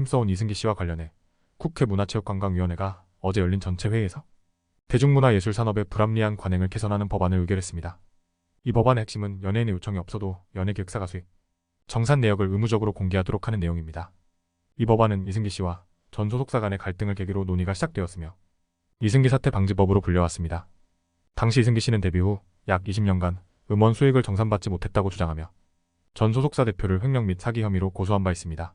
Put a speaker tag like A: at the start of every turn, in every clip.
A: 힘써온 이승기 씨와 관련해 국회 문화체육관광위원회가 어제 열린 전체 회의에서 대중문화예술산업의 불합리한 관행을 개선하는 법안을 의결했습니다. 이 법안의 핵심은 연예인의 요청이 없어도 연예기획사가 수익, 정산 내역을 의무적으로 공개하도록 하는 내용입니다. 이 법안은 이승기 씨와 전 소속사 간의 갈등을 계기로 논의가 시작되었으며 이승기 사태 방지법으로 불려왔습니다. 당시 이승기 씨는 데뷔 후 약 20년간 음원 수익을 정산받지 못했다고 주장하며 전 소속사 대표를 횡령 및 사기 혐의로 고소한 바 있습니다.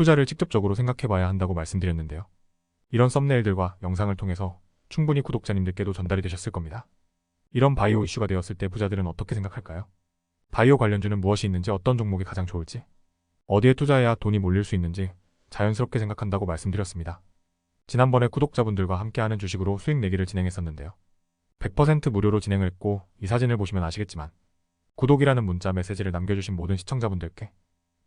A: 투자를 직접적으로 생각해봐야 한다고 말씀드렸는데요. 이런 썸네일들과 영상을 통해서 충분히 구독자님들께도 전달이 되셨을 겁니다. 이런 바이오 이슈가 되었을 때 부자들은 어떻게 생각할까요? 바이오 관련주는 무엇이 있는지 어떤 종목이 가장 좋을지 어디에 투자해야 돈이 몰릴 수 있는지 자연스럽게 생각한다고 말씀드렸습니다. 지난번에 구독자분들과 함께하는 주식으로 수익 내기를 진행했었는데요. 100% 무료로 진행을 했고 이 사진을 보시면 아시겠지만 구독이라는 문자 메시지를 남겨주신 모든 시청자분들께